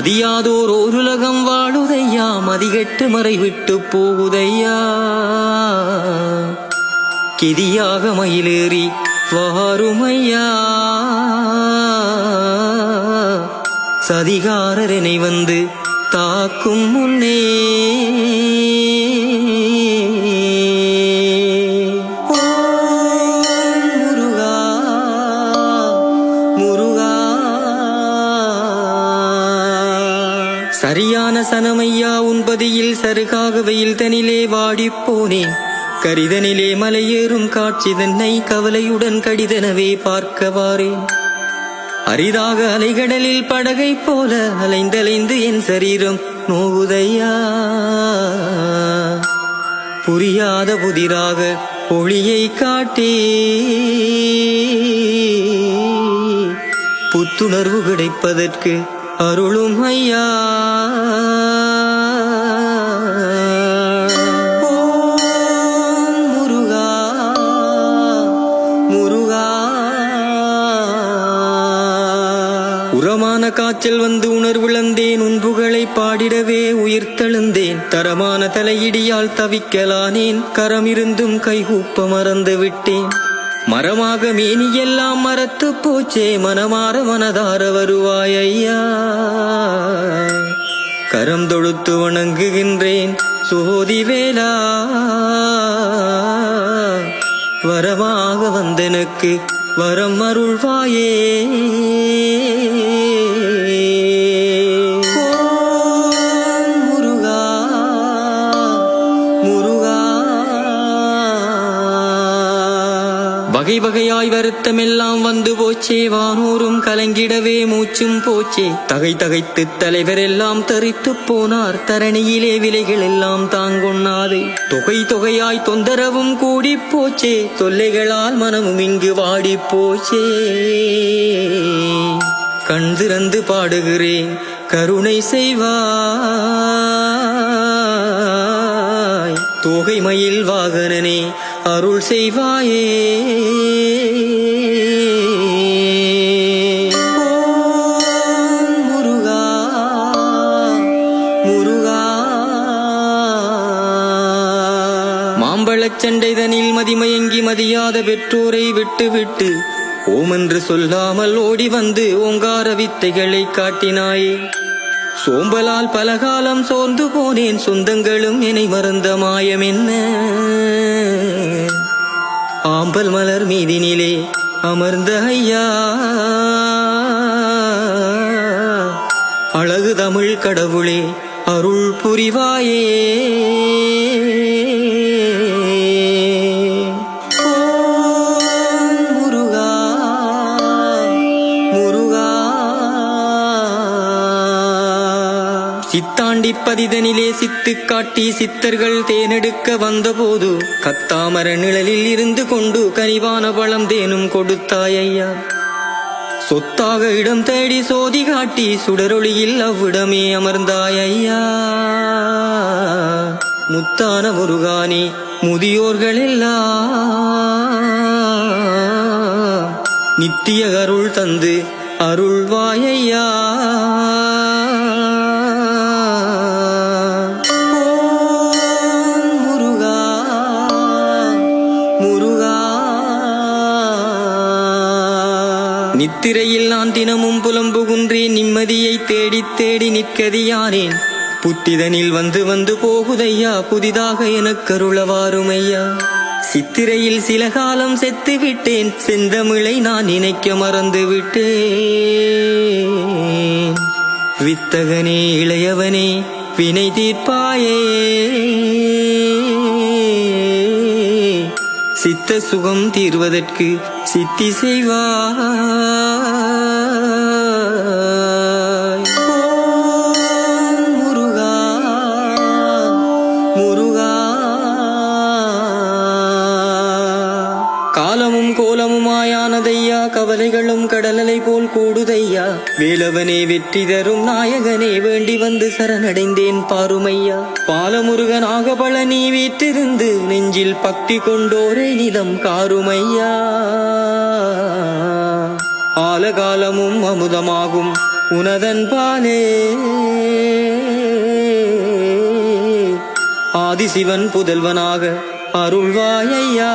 மதியாதோர் ஓருலகம் வாழுதையா? மதிகெட்டு மறை விட்டு போகுதையா? கிதியாக மயிலேறி வாருமையா? சதிகாரரனை வந்து தாக்கும் முன்னே சரியான சனமையா உன்பதியில் சருகாக வெயில் தனிலே வாடிப் போனேன். கரிதனிலே மலையேறும் காட்சி தன்னை கவலையுடன் கடிதனவே பார்க்கவாரேன் அரிதாக அலைகடலில் படகை போல அலைந்தலைந்து என் சரீரம் நோகுதையா புரியாத புதிராக ஒளியை காட்டி. புத்துணர்வு கிடைப்பதற்கு அருளும் ஐயா. முருகா முருகா. உரமான காய்ச்சல் வந்து உணர்விழந்தேன் உன் புகழை பாடிடவே உயிர் தழுந்தேன் தரமான தலையிடியால் தவிக்கலானேன் கரமிருந்தும் கைகூப்ப மறந்து விட்டேன் மரமாக மேனி எல்லாம் மரத்து பூச்சே மனமாற மனதார வருவாய் ஐயா கரம் தொழுத்து வணங்குகின்றேன் சோதி வேலா. வரமாக வந்தனுக்கு வரம் அருள்வாயே. வகை வகையாய் வருத்தமெல்லாம் வந்து போச்சே. வானூரும் கலங்கிடவே மூச்சும் போச்சே. தகை தகைத்து தலைவர் எல்லாம் தரித்து போனார். தரணியிலே விலைகள் எல்லாம் தாங்கொண்ணாது. தொகை தொகையாய் தொந்தரவும் கூடி போச்சே. தொல்லைகளால் மனமும் இங்கு வாடி போச்சே. கண் திறந்து பாடுகிறேன் கருணை செய்வாய். தோகை மயில் வாகனனே அருள் செய்வாயே. முருகா முருகா. சண்டைதனில் மதிமயங்கி மதியாத பெற்றோரை விட்டுவிட்டு ஓமென்று சொல்லாமல் ஓடி வந்து ஓங்கார வித்தைகளை காட்டினாயே. சோம்பலால் பலகாலம் சோர்ந்து போனேன் சொந்தங்களும் என்னை மறந்த மாயம் என்ன? ஆம்பல் மலர் மீதினிலே அமர்ந்த ஐயா. அழகு தமிழ் கடவுளே அருள் புரிவாயே. சித்தாண்டி பதிதனிலே சித்து காட்டி சித்தர்கள் தேனெடுக்க வந்தபோது கத்தாமர நிழலில் இருந்து கொண்டு கனிவான பழம் தேனும் கொடுத்தாயையா சொத்தாக இடம் தேடி சோதி காட்டி சுடரொளியில் அவ்விடமே அமர்ந்தாயையா முத்தான முருகானே முதியோர்கள் எல்லாம் நித்திய அருள் தந்து அருள்வாயையா நித்திரையில் நான் தினமும் புலம்புகுன்றேன் நிம்மதியை தேடித் தேடி நிற்கதியானேன் புத்திதனில் வந்து வந்து போகுதையா? புதிதாக எனக்கருளவாரும் ஐயா சித்திரையில் சில காலம் செத்து விட்டேன் செந்தமிழை நான் நினைக்க மறந்து விட்டேன் வித்தகனே இளையவனே வினை தீர்ப்பாயே. சித்த சுகம் தீர்வதற்கு சித்தி செய்வா காலமும் கோலமுமாயானதையா கவலைகளும் கடலலை போல் கூடுதையா? வேலவனே வெற்றி தரும் நாயகனே வேண்டி வந்து சரணடைந்தேன் பாருமையா? பாலமுருகனாக பழனி வீற்றிருந்து நெஞ்சில் பக்தி கொண்டோரே நிதம் காருமையா? ஆலகாலமும் அமுதமாகும் உனதன் பாலே. ஆதிசிவன் புதல்வனாக அருள்வாயையா?